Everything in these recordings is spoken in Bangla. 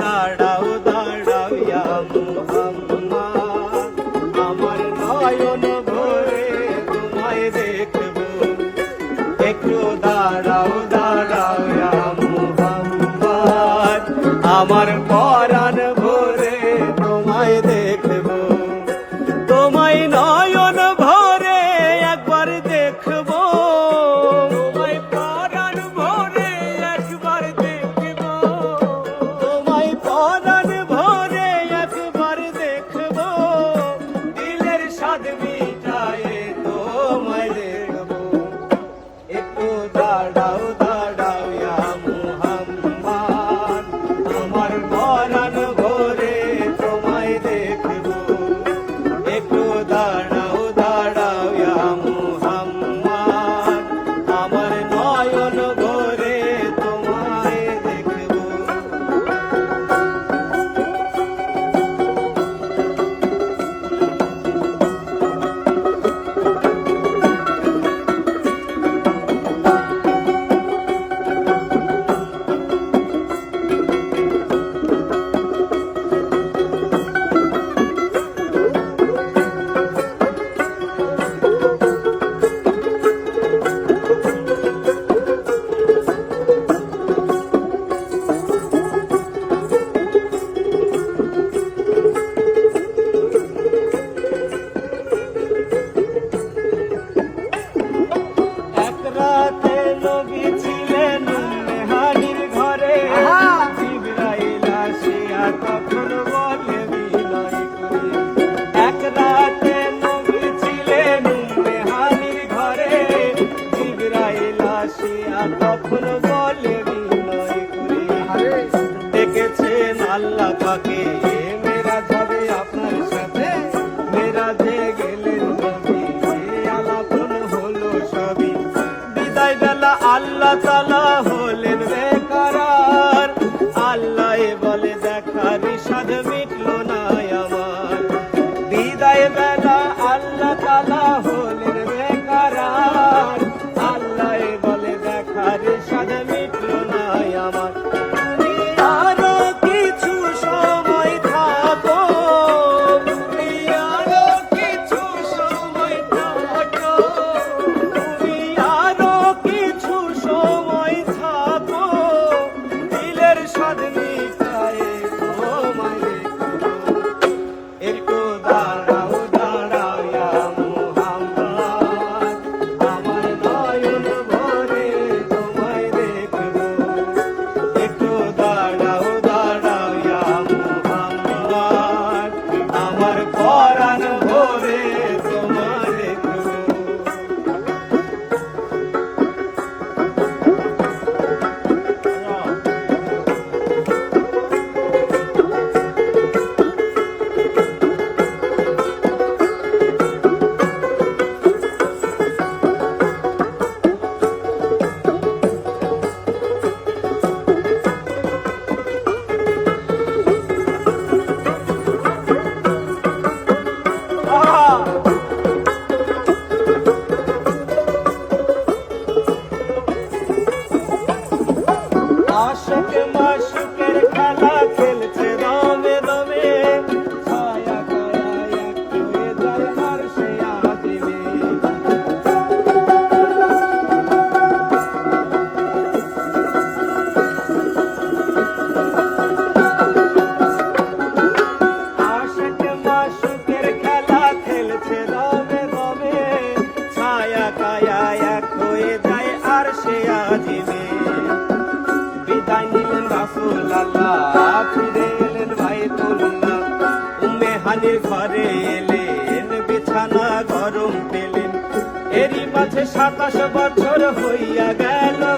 দাঁড়াও দাঁড়াও মুহাম্মা। আমার নয়ন ভরে তোমায় দেখব। একটু দাঁড়াও দাঁড়াও আমার পর ধরা কাজে গেলেন আলাপন হলো সবই। বিদায় বেলা আল্লাহ তালা হলেন বেকার। আল্লাহ বলে, দেখা বিষাদ মিটল না আমার। বিদায় বেলা আল্লাহ তালা তার সে আজিমে। বিদায় নিলেন রাসুল ফিরে এলেন ভাই তুলুল্লাহ উম্মে ঘরে এলেন, বিছানা গরম পেলেন। মাঝে সাতাশ বছর হইয়া গেল।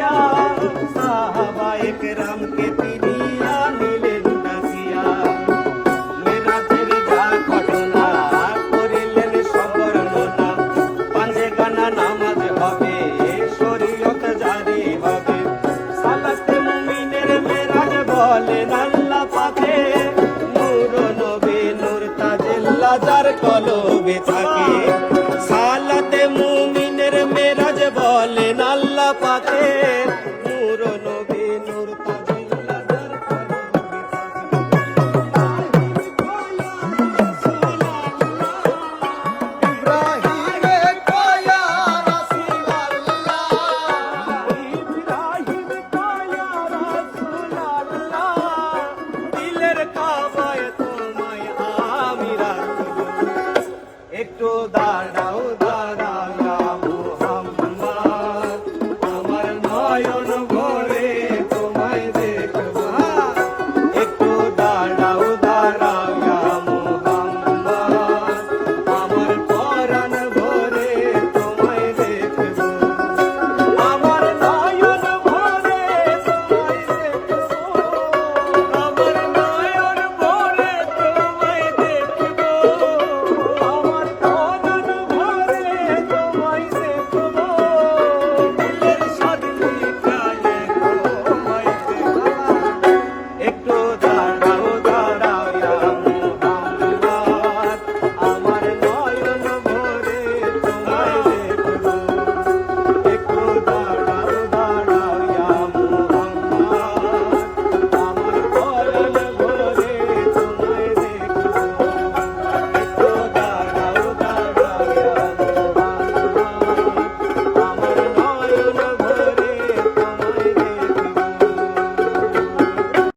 साहबा एक राम के পাতে